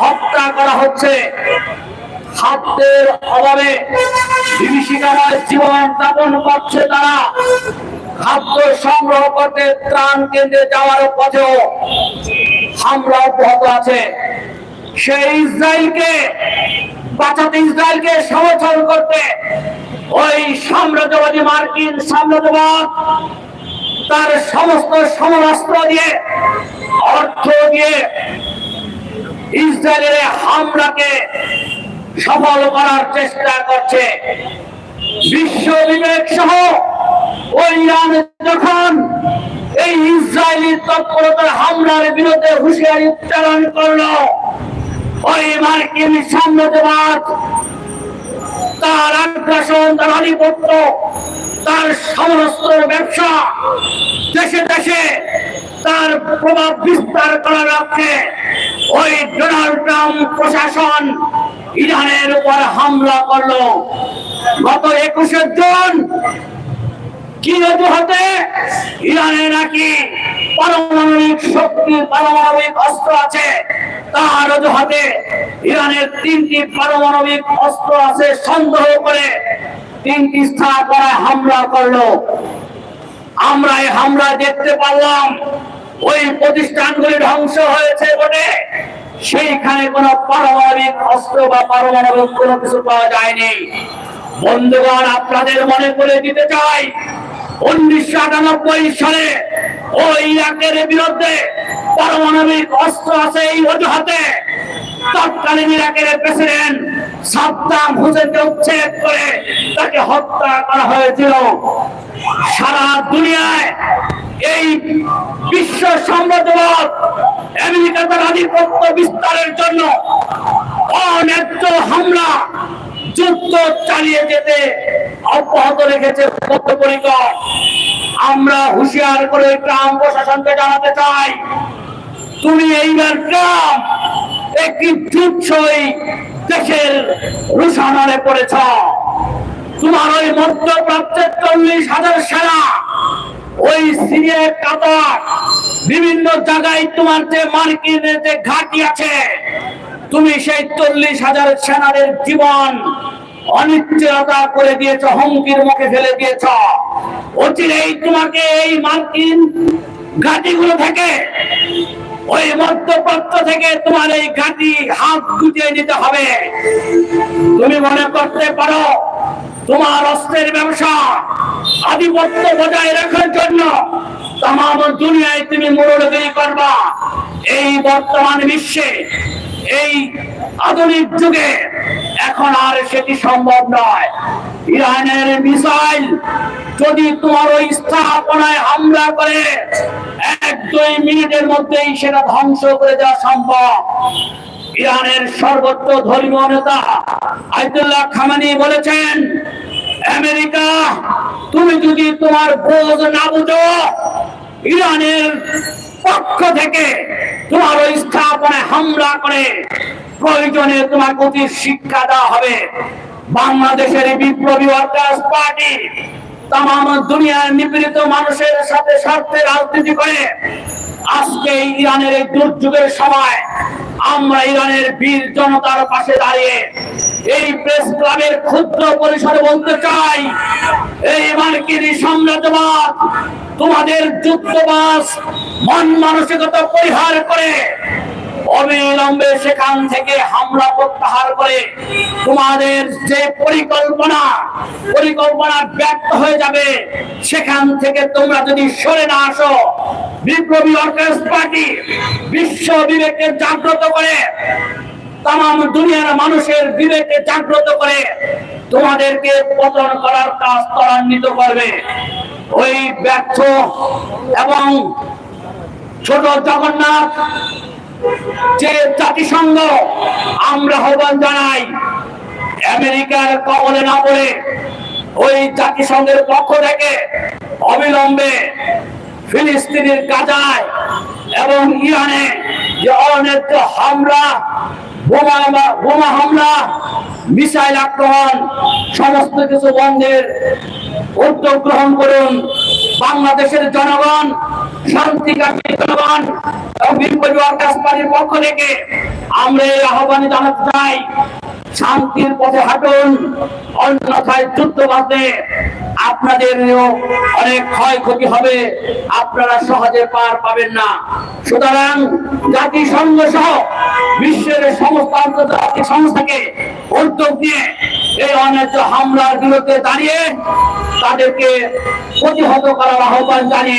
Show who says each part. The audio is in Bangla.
Speaker 1: হত্যা করা হচ্ছে। খাদ্যের অভাবে জীবন যাপন করছে তারা। খাদ্য সংগ্রহ করতে ত্রাণ কেন্দ্রে যাওয়ার হামলা অব্যাহত আছে। সেই ইসরায়েলকে, বাঁচাতে ইসরায়েলকে সমর্থন করতে ওই সাম্রাজ্যবাদী মার্কিন সাম্রাজ্যবাদ তার সমস্ত সমরাস্ত্র দিয়ে, অর্থ দিয়ে ইসরায়েলের হামলাকে সফল করার চেষ্টা করছে। বিশ্ব বিবেক সহ ওই ইরান যখন এই ইসরায়েলি তৎপরতার হামলার বিরুদ্ধে হুঁশিয়ারি উচ্চারণ করল, ওই মার্কিন সাম্রাজ্যবাদ তার আগ্রাসন, তার আধিপত্য, তার সমস্ত ব্যবসা দেশে দেশে তার প্রভাব বিস্তার করার লক্ষ্যে ওই ডোনাল্ড ট্রাম্প প্রশাসন ইরানের উপর হামলা করল। গত একুশে জুন কি অজুহাতে ইরানে নাকি পারমাণবিক শক্তি, পারমাণবিক অস্ত্র আছে? তার অজুহাতে ইরানের তিনটি পারমাণবিক অস্ত্র আছে সন্দেহ করে তিনটি স্থান করা হামলা করল। আমরা এই হামলা দেখতে পারলাম ওই প্রতিষ্ঠানগুলি ধ্বংস হয়েছে বলে সেইখানে কোন পারমাণবিক অস্ত্র বা পারমাণবিক কোনো কিছু পাওয়া যায়নি। বন্ধুগণ, আপনাদের মনে করে দিতে চাই, উনিশশো আটানব্বই সালে ওই ইরাকের বিরুদ্ধে পারমাণবিক অস্ত্র আছে এই অজুহাতে। তৎকালীন ইরাকের প্রেসিডেন্ট সাদ্দাম হোসেনকে উচ্ছেদ করে তাকে হত্যা করা হয়েছিল। সারা দুনিয়ায় এই বিশ্ব সাম্রাজ্যবাদ আমেরিকা তার আধিপত্য বিস্তারের জন্য অন্যায্য হামলা, যুদ্ধ চালিয়ে যেতে অব্যাহত রেখেছে বদ্ধপরিকর আমরা হুঁশিয়ার করে গ্রাম প্রশাসনকে জানাতে চাই, তুমি এইবার গ্রাম একটি যুদ্ধই দেশের রুশানলে পড়েছ। তোমার ওই মধ্যপ্রাচ্যের চল্লিশ হাজার সেনা ওই সিরিয়া কাতার বিভিন্ন জায়গায় তোমার যে মার্কিনের যে ঘাঁটি আছে, তুমি সেই চল্লিশ হাজার সেনাদের জীবন অনিশ্চয়তা করে দিয়েছ, হুমকির মুখে ফেলে দিয়েছ। অচিরেই তোমাকে এই মার্কিন ঘাঁটিগুলো থেকে, ওই মধ্যপ্রাচ্য থেকে তোমার এই ঘাঁটি হাত গুটিয়ে নিতে হবে। তুমি মনে করতে পারো, তোমার অস্ত্রের ব্যবসা আধিপত্য বজায় রাখার জন্য তাম দুনিয়ায় তুমি মোড়গিরি করবা এই বর্তমান বিশ্বে, এই আধুনিক যুগে এখন আর সেটি সম্ভব নয়। ইরানের মিসাইল যদি তোমার ওই স্থাপনায় হামলা করে, এক দুই মিনিটের মধ্যেই সেটা ধ্বংস করে দেওয়া সম্ভব। ইরানের সর্বোচ্চ ধর্মীয় নেতা আয়তুল্লাহ খামানি বলেছেন আমেরিকা, তুমি যদি তোমার বোঝ না বুঝো, ইরানের পক্ষ থেকে তোমার ওই স্থাপনায় হামলা করে প্রয়োজনে তোমার প্রতি শিক্ষা দেওয়া হবে। বাংলাদেশের বিপ্লবী ওয়ার্কার্স পার্টি তাম দুনিয়ার নিপীড়িত মানুষের সাথে স্বার্থে রাজনীতি করে। আজকে ইরানের এই দুর্যোগের সময় আমরা ইরানের বীর জনতার পাশে দাঁড়িয়ে এই প্রেস ক্লাবের ক্ষুদ্র পরিসরে বলতে চাই, এই মার্কিন সাম্রাজ্যবাদ তোমাদের যুদ্ধবাস, মন মানসিকতা পরিহার করে, অবিলম্বে সেখান থেকে হামলা প্রত্যাহার করে তোমাদের যে পরিকল্পনা পরিকল্পনা ব্যর্থ হয়ে যাবে, সেখান থেকে তোমরা যদি সরে না আসো, বিপ্লবী ওয়ার্কার্স পার্টি বিশ্ব বিবেককে জাগ্রত করে তাম দুনিয়ার মানুষের বিবেককে জাগ্রত করে তোমাদেরকে পতন করার কাজ ত্বরান্বিত করবে। ওই ব্যর্থ এবং ছোট জগন্নাথ যে জাতিসংঘ, আমরা আহ্বান জানাই আমেরিকার কবলে না পড়ে ওই জাতিসংঘের পক্ষ থেকে অবিলম্বে ফিলিস্তিনের গাজায় এবং ইরানে যে অনেক হামলা বোমা বোমা হামলা, মিসাইল আক্রমণ, সমস্ত কিছু বন্ধের উদ্যোগ গ্রহণ করুন। বাংলাদেশের জনগণ শান্তিকামী জনগণ ওয়ার্কার্স পক্ষ থেকে আমরা এই আহ্বানে জানাতে চাই, শান্তির পথে হাঁটুন, অন্যথায় যুদ্ধ বাঁধে আপনাদের অনেক ক্ষয়ক্ষতি হবে, আপনারা সহজে পার পাবেন না। সুতরাং জাতিসংঘ সহ সমস্ত আন্তর্জাতিক সংস্থাকে উদ্যোগ দিয়ে এই অন্যায্য হামলার বিরুদ্ধে দাঁড়িয়ে তাদেরকে প্রতিহত করার আহ্বান জানিয়ে